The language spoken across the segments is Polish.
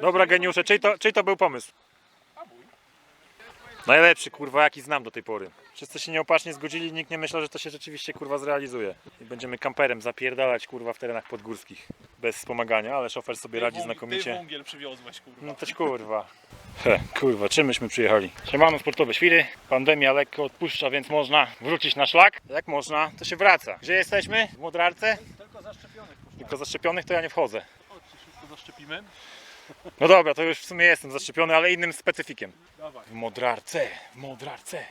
Dobra geniusze, czyj to, czyj to był pomysł? Najlepszy kurwa jaki znam do tej pory. Wszyscy się nieopatrznie zgodzili, nikt nie myślał, że to się rzeczywiście kurwa zrealizuje. I będziemy kamperem zapierdalać kurwa w terenach podgórskich. Bez wspomagania, ale szofer sobie radzi Ty znakomicie. wągiel przywiozłeś, kurwa. No też kurwa. He, kurwa, czym myśmy przyjechali? Siemano sportowe świry. Pandemia lekko odpuszcza, więc można wrócić na szlak. Jak można, to się wraca. Gdzie jesteśmy? W Modrarce? Tylko zaszczepionych puszczamy. Tylko zaszczepionych to ja nie wchodzę. Chodź, się wszystko zaszczepimy. No dobra, to już w sumie jestem zaszczepiony, ale innym specyfikiem. Dawaj. W Modrarce, w Modrarce.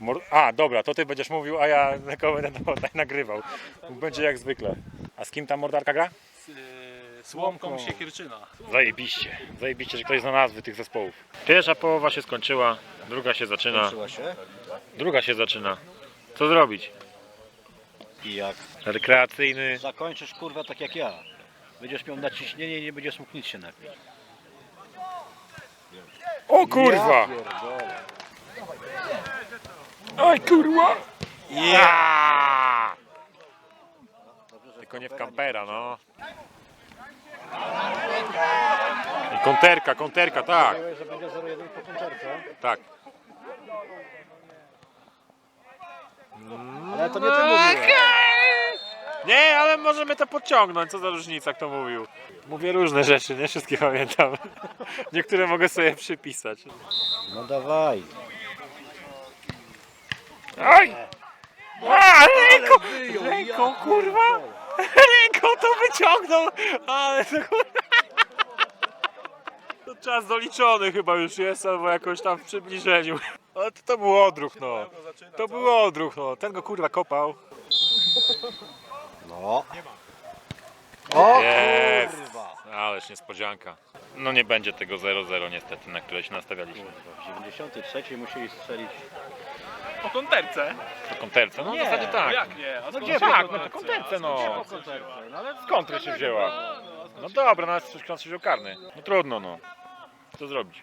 Mor- a, dobra, to ty będziesz mówił, a ja tylko będę tutaj nagrywał. Będzie jak zwykle. A z kim tam Mordarka gra? Z yy, Słomką Siekierczyna. Zajebiście. Zajebiście, że ktoś zna nazwy tych zespołów. Pierwsza połowa się skończyła, druga się zaczyna. Skończyła się? Druga się zaczyna. Co zrobić? I jak Rekreacyjny. zakończysz kurwa tak jak ja, będziesz miał naciśnienie i nie będziesz mógł nic się napić. O kurwa! Oj kurwa! Ja! Tylko nie w kampera, no. I konterka, konterka, tak, Mówiłeś, że będzie 0-1 po koncercie, tak. ale to nie ty mówiłeś. Nie, ale możemy to podciągnąć, co za różnica, kto mówił. Mówię różne rzeczy, nie wszystkie pamiętam. Niektóre mogę sobie przypisać. No dawaj. Oj! A, ręką, ręką, kurwa! Ręką to wyciągnął, ale to kurwa... To czas doliczony chyba już jest, albo jakoś tam w przybliżeniu. Ale to, to był odruch, no. To był odruch, no. Ten go kurwa kopał. No. O Jest. kurwa. Ależ niespodzianka. No nie będzie tego 0-0 niestety, na które się nastawialiśmy. W 93 musieli strzelić. Po konterce. Po konterce? No w Nie, zasadzie tak. Jak nie? A skąd gdzie się tak, no po konterce, no. No ale Skąd się wzięła? No dobra, no ale skąd się wziął karny? No trudno no. Co zrobić?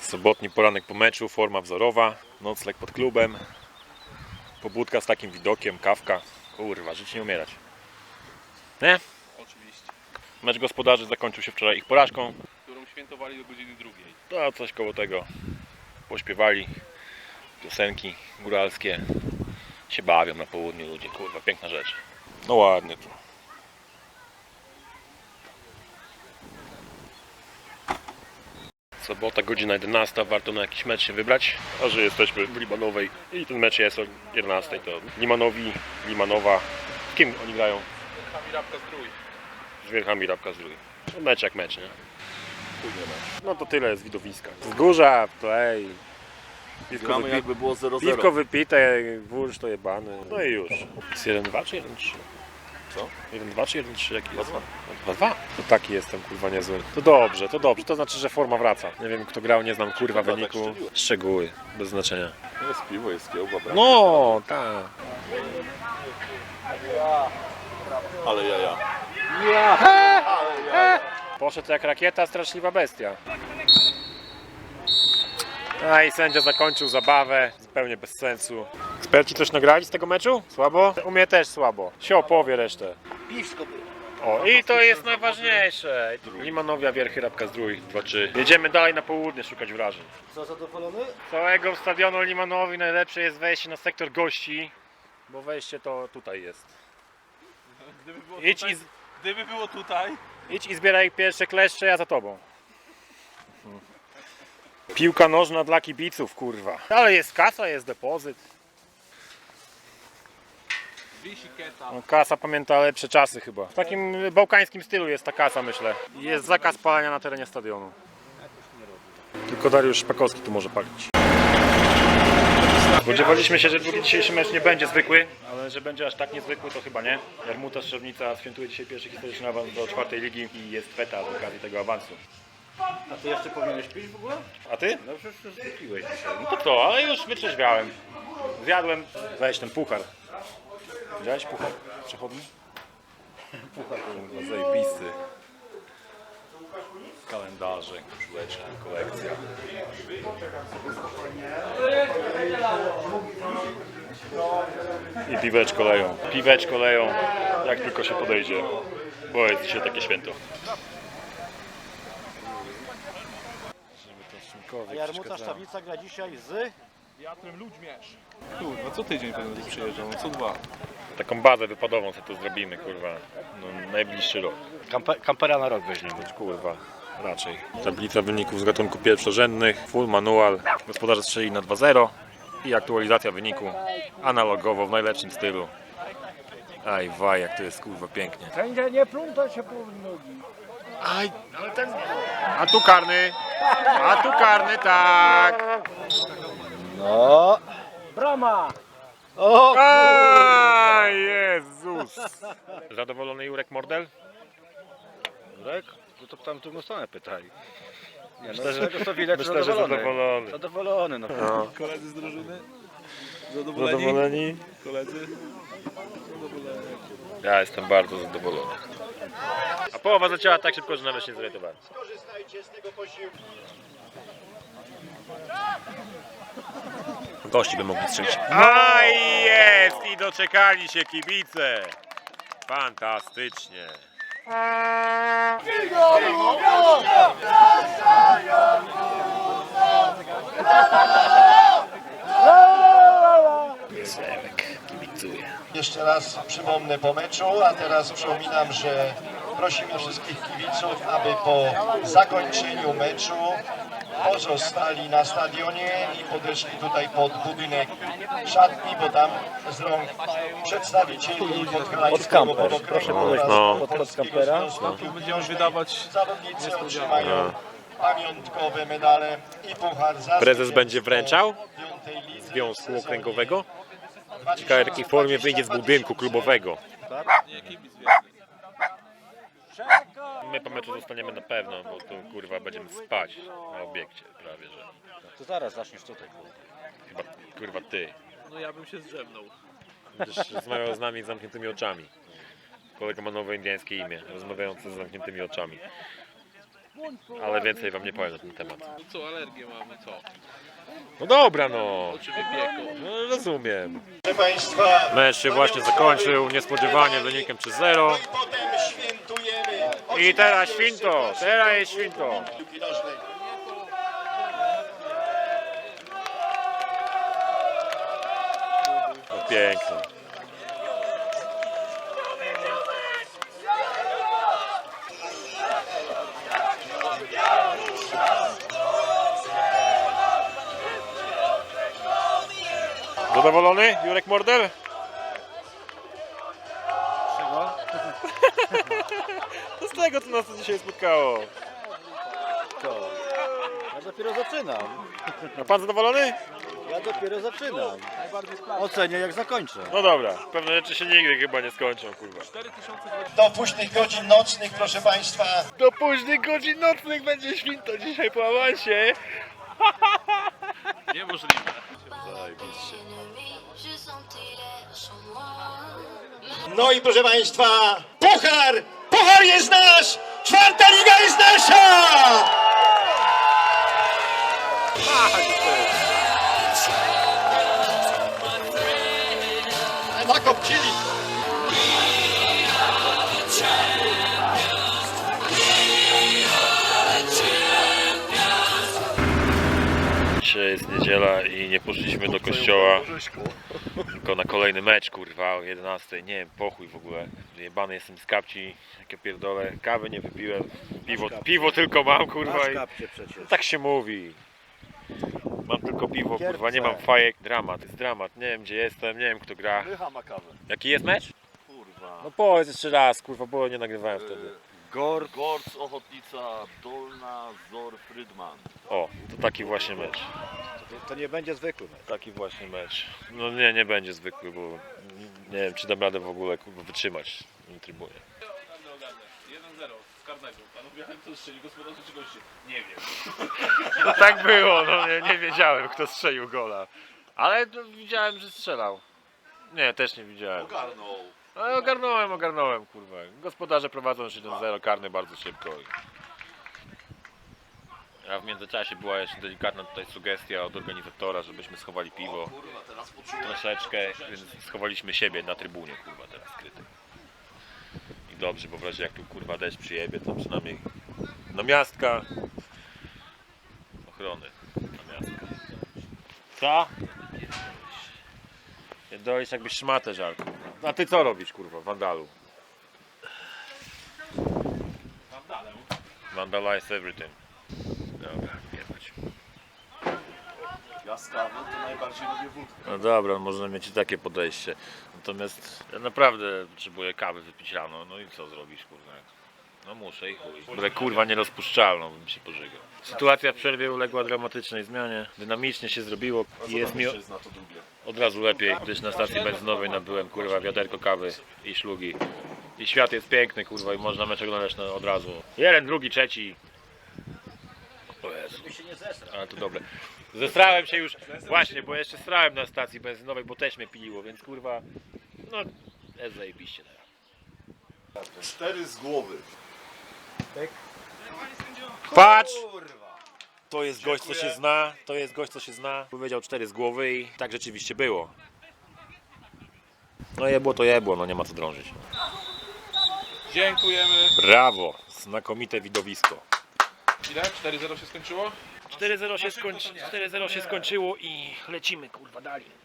Sobotni poranek po meczu, forma wzorowa, nocleg pod klubem, pobudka z takim widokiem, kawka. Kurwa, żyć nie umierać. Nie? Oczywiście. Mecz gospodarzy zakończył się wczoraj ich porażką. Którą świętowali do godziny drugiej. To coś koło tego. Pośpiewali piosenki góralskie. Się bawią na południu ludzie, kurwa, piękna rzecz. No ładnie tu. Sobota, godzina 11, warto na jakiś mecz się wybrać. A że jesteśmy w Limanowej i ten mecz jest o 11, to Limanowi, Limanowa. Kim oni grają? Kami Rabka Zdrój. Z Wierchami Rabka z drugiej. No, mecz jak mecz, nie? No to tyle z widowiska. Wzgórza, play. Piwko, Gramy wypi- jakby było 0-0. piwko wypite, wóż to jebany. No i już. Jest 1-2 czy 1-3? Co? 1-2 czy 1-3 jaki jest? 2-2. 2-2? To taki jestem kurwa niezły. To dobrze, to dobrze. To znaczy, że forma wraca. Nie wiem kto grał, nie znam kurwa Chyba tak wyniku. Szczegóły, bez znaczenia. Jest piwo, jest kiełba, brak. No, tak. Ale ja, ja. Poszedł jak rakieta, straszliwa bestia. A i sędzia zakończył zabawę, zupełnie bez sensu. Eksperci coś nagrali z tego meczu? Słabo? U mnie też słabo. Się opowie resztę. Piwsko było. O, i to jest najważniejsze. Limanowia, Wierchy, Rabka Zdrój, 2-3. Jedziemy dalej na południe szukać wrażeń. Co zadowolony? Całego stadionu Limanowi najlepsze jest wejście na sektor gości, bo wejście to tutaj jest. Gdyby było, Idź tutaj, i, z- gdyby było tutaj, idź i zbieraj pierwsze kleszcze, ja za tobą. Piłka nożna dla kibiców, kurwa. Ale jest kasa, jest depozyt. wisi keta. No, kasa pamięta lepsze czasy chyba. W takim bałkańskim stylu jest ta kasa, myślę. Jest zakaz palenia na terenie stadionu. Tylko Dariusz Szpakowski tu może palić. Spodziewaliśmy się, że drugi dzisiejszy mecz nie będzie zwykły, ale że będzie aż tak niezwykły to chyba nie. Jarmuta Strzelnica świętuje dzisiaj pierwszy historyczny awans do czwartej ligi i jest feta z okazji tego awansu. A ty jeszcze powinieneś pić w ogóle? A ty? No przecież już piłeś dzisiaj. No to co, ale już wytrzeźwiałem. Zjadłem, weź ten puchar. Widziałeś puchar przechodni? Puchar kurwa, zajebisty. Kalendarze, koszuleczki, kolekcja. I piweczko leją. Piweczko leją, jak tylko się podejdzie. Bo jest dzisiaj takie święto. Przeszkadzają. Szczawnica gra dzisiaj z... Wiatrem ludźmierz. Kurwa, co tydzień będę tu przyjeżdżał, co dwa. Taką bazę wypadową sobie tu zrobimy, kurwa. No, najbliższy rok. Kampe, kampera na rok weźmiemy. Kurwa, raczej. Tablica wyników z gatunku pierwszorzędnych, full manual. Gospodarze strzeli na 2-0 i aktualizacja wyniku analogowo w najlepszym stylu. Aj, waj, jak to jest kurwa pięknie. Sędzia nie pląta się po nogi. Aj, ale ten... A tu karny, a tu karny, tak. No. Brama! O! A, Jezus. Zadowolony Jurek Mordel? Jurek? No to tam w drugą stronę pytaj. Ja Myślę, myślę, że- to widać myślę, że zadowolony. zadowolony. No. No. Koledzy z drużyny? Zadowoleni? Zadowoleni? Koledzy? Ja jestem bardzo zadowolony. A połowa zaczęła tak szybko, że nawet się nie zorientowałem. Gości by mogli strzelić. A jest! I doczekali się kibice. Fantastycznie. Jeszcze raz przypomnę po meczu, a teraz przypominam, że prosimy wszystkich kibiców, aby po zakończeniu meczu pozostali na stadionie i podeszli tutaj pod budynek szatni, bo tam z rąk przedstawicieli kamper. podokręgu Proszę oraz No. pod Polskiego kampera. Będziemy wydawać Zawodnicy otrzymają pamiątkowe medale i puchar za Prezes będzie wręczał Związku Okręgowego. Ciekawe w jakiej formie wyjdzie z budynku klubowego. nie kibic więcej. My po meczu zostaniemy na pewno, bo tu kurwa będziemy spać na obiekcie prawie, że. To zaraz zaczniesz tutaj. Chyba kurwa ty. No ja bym się zdrzemnął. Będziesz rozmawiał z nami z zamkniętymi oczami. Kolega ma nowe indyjskie imię, rozmawiający z zamkniętymi oczami. Ale więcej wam nie powiem na ten temat. No co, alergię mamy, co? No dobra no, Oczy no rozumiem. Proszę Państwa, Mecz się właśnie zakończył, niespodziewanie wynikiem 3-0. i potem świętujemy. I teraz święto, teraz jest święto. Piłki nożnej. No piękne. Zadowolony Jurek Mordel? Czego? To z tego co nas dzisiaj spotkało. To. Ja dopiero zaczynam. A pan zadowolony? Ja dopiero zaczynam. Ocenię jak zakończę. No dobra, pewne rzeczy się nigdy chyba nie skończą, kurwa. Do późnych godzin nocnych, proszę Państwa. Do późnych godzin nocnych będzie święto dzisiaj po awansie. Niemożliwe. Zajebiście. No i proszę Państwa, puchar! Puchar jest nasz! Czwarta liga jest nasza! Nakopcili! Niedziela i nie poszliśmy do kościoła tylko na kolejny mecz, kurwa, o 11. Nie wiem, pochuj w ogóle. Jebany jestem z kapci, jak ja pierdolę. Kawy nie wypiłem, piwo, piwo tylko mam, kurwa. I tak się mówi. Mam tylko piwo, kurwa, nie mam fajek. Dramat, jest dramat. Nie wiem gdzie jestem, nie wiem kto gra. Jaki jest mecz? Kurwa. No powiedz jeszcze raz, kurwa, bo nie nagrywałem wtedy. Gor. Gorc, Ochotnica, Dolna, Zor, Frydman. O, to taki właśnie mecz. To nie będzie zwykły mecz. Taki właśnie mecz. No nie, nie będzie zwykły, bo nie wiem, czy dam radę w ogóle kurwa, wytrzymać na trybunie. 1-0 z karnego. Panowie, kto strzeli, gospodarze czy goście? Nie wiem. No tak było, no nie, nie wiedziałem, kto strzelił gola. Ale to widziałem, że strzelał. Nie, też nie widziałem. Ogarnął. Ale ogarnąłem, ogarnąłem, kurwa. Gospodarze prowadzą już 1-0, karny bardzo szybko. A w międzyczasie była jeszcze delikatna tutaj sugestia od organizatora, żebyśmy schowali piwo. Troszeczkę, więc schowaliśmy siebie na trybunie, kurwa, teraz skryty. I dobrze, bo w razie jak tu kurwa deszcz przyjebie, to przynajmniej no miastka, no ochrony na miastkę. Co? Pierdolisz jakbyś szmatę żarł. A ty co robisz kurwa, wandalu? Vandalize everything. Dobra, jebać. Ja z to najbardziej lubię wódkę. No dobra, można mieć i takie podejście. Natomiast ja naprawdę potrzebuję kawy wypić rano. No i co zrobisz, kurwa? No muszę i chuj. Będę kurwa nierozpuszczalną, bym się pożygał. Sytuacja w przerwie uległa dramatycznej zmianie. Dynamicznie się zrobiło i jest mi jest na to drugie. od razu lepiej, gdyż na stacji benzynowej nabyłem kurwa wiaderko kawy i szlugi. I świat jest piękny kurwa i można mecz oglądać na, od razu. Jeden, drugi, trzeci. O Jezu. Ale to dobre. Zestrałem się już, właśnie, bo jeszcze strałem na stacji benzynowej, bo też mnie piliło, więc kurwa, no jest zajebiście teraz. Cztery z głowy. Patrz! To jest gość, co się zna, to jest gość, co się zna. Powiedział cztery z głowy i tak rzeczywiście było. No jebło to jebło, no nie ma co drążyć. Dziękujemy. Brawo, znakomite widowisko. Ile? 4-0 się skończyło? 4-0 się, skończy, 4-0 się skończyło i lecimy kurwa dalej.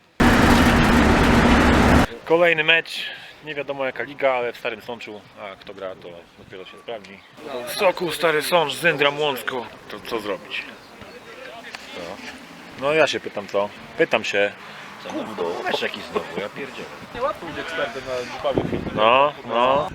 Kolejny mecz, nie wiadomo jaka liga, ale w Starym Sączu, a kto gra to dopiero się sprawdzi. Sokół Stary Sącz, Zyndram Łącko, to co zrobić? Co? No ja się pytam co? Pytam się. Weź jakiś znowu, ja pierdzielę. Niełatwo być ekspertem na. No, no,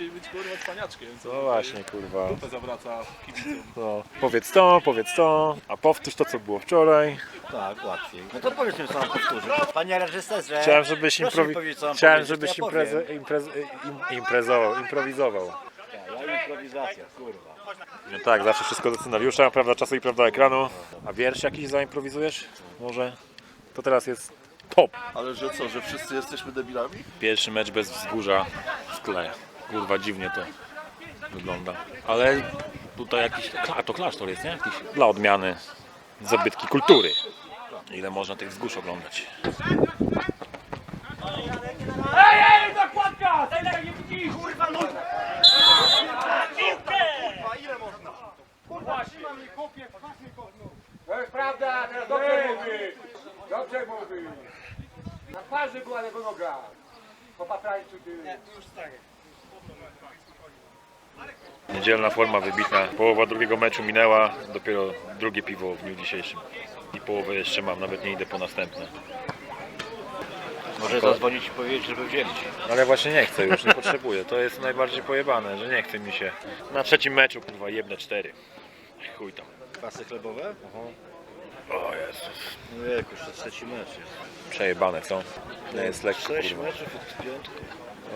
Łatwiej być kurwa cwaniaczkiem, co no właśnie kurwa. dupę zawraca kibicom. No. Powiedz to, powiedz to, a powtórz to co było wczoraj. Tak, łatwiej. No to powiedz mi, co mam powtórzyć. Panie reżyserze, Chciałem, żebyś, proszę improwi- mi powiedzieć, co mam Chciałem, powiedzieć, żebyś to ja imprez, im, imprezował, improwizował. Ja, ja improwizacja, kurwa. No tak, zawsze wszystko do scenariusza, prawda czasu i prawda ekranu. A wiersz jakiś zaimprowizujesz? Może? To teraz jest top. Ale że co, że wszyscy jesteśmy debilami? Pierwszy mecz bez wzgórza w tle. Kurwa, dziwnie to wygląda. Ale tutaj jakiś... A to klasztor jest, nie? Jakiś dla odmiany zabytki kultury. Ile można tych wzgórz oglądać? To jest prawda, teraz dobrze mówi. Dobrze mówi. Na twarzy była jego noga. Po paprańcu ty. Niedzielna forma wybitna. Połowa drugiego meczu minęła, dopiero drugie piwo w dniu dzisiejszym. I połowę jeszcze mam, nawet nie idę po następne. Może zadzwonić i powiedzieć, żeby wzięli cię. Ale właśnie nie chcę już, nie potrzebuję. To jest najbardziej pojebane, że nie chce mi się. Na trzecim meczu kurwa jebne cztery. Chuj tam. Kwasy chlebowe? O Jezus. No jak już to trzeci mecz jest. Przejebane co? Nie jest lekko Sześć kurwa. meczów od piątku.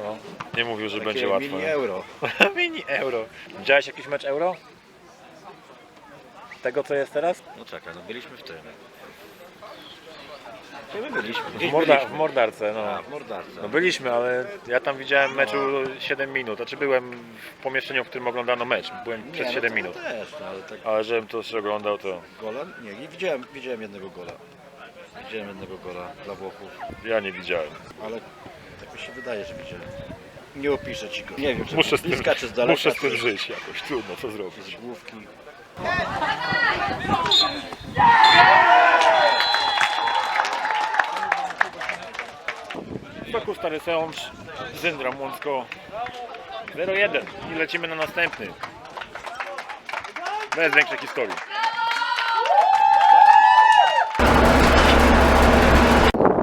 No. Nie mówił, że Takie będzie łatwo. mini euro. mini euro. Widziałeś jakiś mecz euro? Tego co jest teraz? No czekaj, no byliśmy w tym. Gdzie my byliśmy? W, Gdzieś morda, w mordarce, A, no. w mordarce. No byliśmy, ale ja tam widziałem meczu 7 minut. Znaczy byłem w pomieszczeniu, w którym oglądano mecz. Byłem przez Nie, 7 no minut. Też, no, ale tak Ale żebym to jeszcze oglądał, to gola? Nie, nie widziałem, widziałem jednego gola. Widziałem jednego gola dla Włochów, ja nie widziałem. ale mi się wydaje, że widziałem. Nie opiszę ci go. Nie wiem, czy Muszę z tym, bliska, czy z daleka. muszę z tym czy żyć jakoś. Trudno, co zrobić. z główki. Soku Stary Sącz, Zyndram Łącko 0-1 i lecimy na następny. Bez większej historii.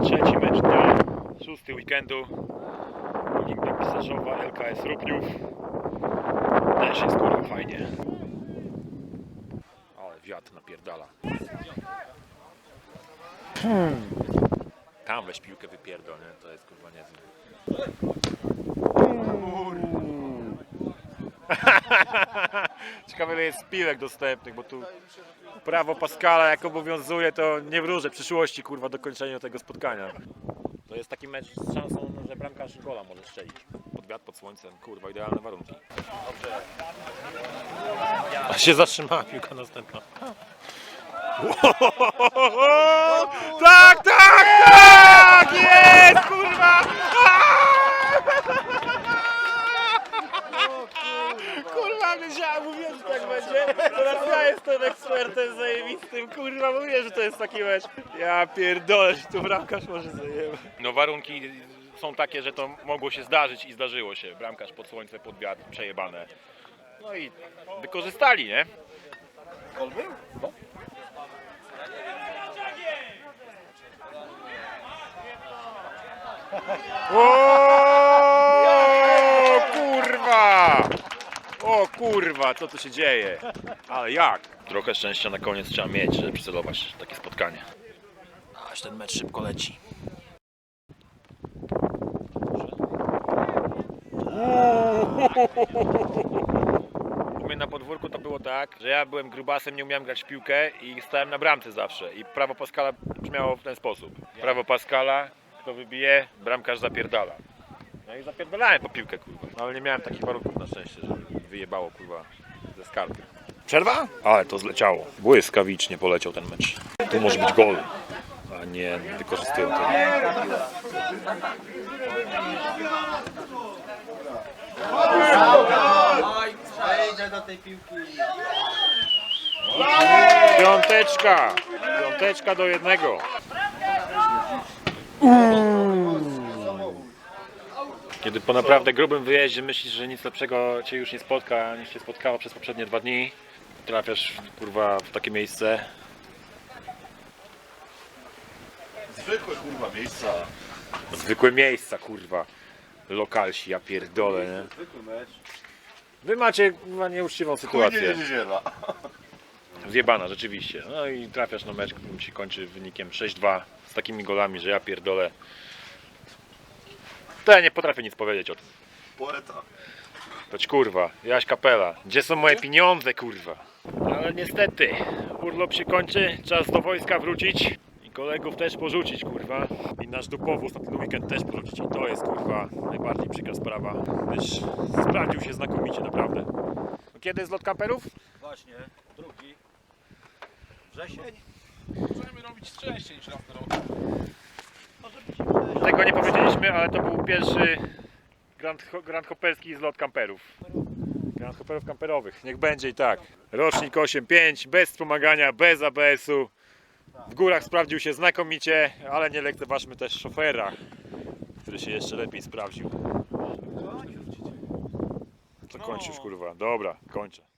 Trzeci mecz dnia, szósty weekendu. Pisarzowa, LKS Rupniów. Też jest kurwa fajnie. Ale wiatr napierdala. Tam weź piłkę wypierdol, nie? To jest kurwa niezłe. Ciekawe ile jest piłek dostępnych, bo tu prawo Pascala jak obowiązuje, to nie wróżę przyszłości kurwa dokończenia tego spotkania. To jest taki mecz z szansą, że bramkarz gola może strzelić. Pod słońcem, kurwa, idealne warunki. A się zatrzymała piłka następna. Tak, tak, tak! Jest, kurwa! Kurwa, wiedziałem, mówiłem, że tak będzie. Teraz ja jestem ekspertem zajebistym, kurwa, mówię, że to jest taki mecz. Ja pierdolę, że tu bramkarz może zajebać. No warunki są takie, że to mogło się zdarzyć i zdarzyło się. Bramkarz pod słońce, pod wiatr, przejebane. No i wykorzystali, nie? O kurwa! O kurwa, co tu się dzieje? Ale jak? Trochę szczęścia na koniec trzeba mieć, żeby przycelować takie spotkanie. Aż ten mecz szybko leci. U mnie na podwórku to było tak, że ja byłem grubasem, nie umiałem grać w piłkę i stałem na bramce zawsze. I prawo Pascala brzmiało w ten sposób. Prawo Pascala, kto wybije, bramkarz zapierdala. No i zapierdalałem po piłkę, kurwa. No ale nie miałem takich warunków na szczęście, że wyjebało, kurwa, ze skarpy. Przerwa? Ale to zleciało. Błyskawicznie poleciał ten mecz. Tu może być gol, a nie wykorzystują to. Piąteczka! Piąteczka do jednego. Kiedy po naprawdę grubym wyjeździe myślisz, że nic lepszego cię już nie spotka niż się spotkało przez poprzednie dwa dni, trafiasz kurwa w takie miejsce. Zwykłe kurwa miejsca. Zwykłe miejsca, kurwa. Lokalsi, ja pierdolę, nie? Wy macie kurwa nieuczciwą sytuację. niedziela. Zjebana, rzeczywiście. No i trafiasz na mecz, który się kończy wynikiem 6-2 z takimi golami, że ja pierdolę. To ja nie potrafię nic powiedzieć o tym. Poeta. Choć kurwa, Jaś Kapela, gdzie są moje pieniądze kurwa? Ale niestety, urlop się kończy, czas do wojska wrócić i kolegów też porzucić kurwa. I nasz dupowóz na ten weekend też porzucić i to jest kurwa najbardziej przykra sprawa, gdyż sprawdził się znakomicie naprawdę. No Kiedy jest lot kamperów? Właśnie, drugi. Wrzesień? Możemy robić częściej niż raz na rok. Tego nie powiedzieliśmy, ale to był pierwszy Grand, Grand Hopperski zlot kamperów. Grand Hopperów kamperowych. Niech będzie i tak. Rocznik 8.5, bez wspomagania, bez ABS-u. W górach sprawdził się znakomicie, ale nie lekceważmy też szofera, który się jeszcze lepiej sprawdził. To kończysz kurwa. Dobra, kończę.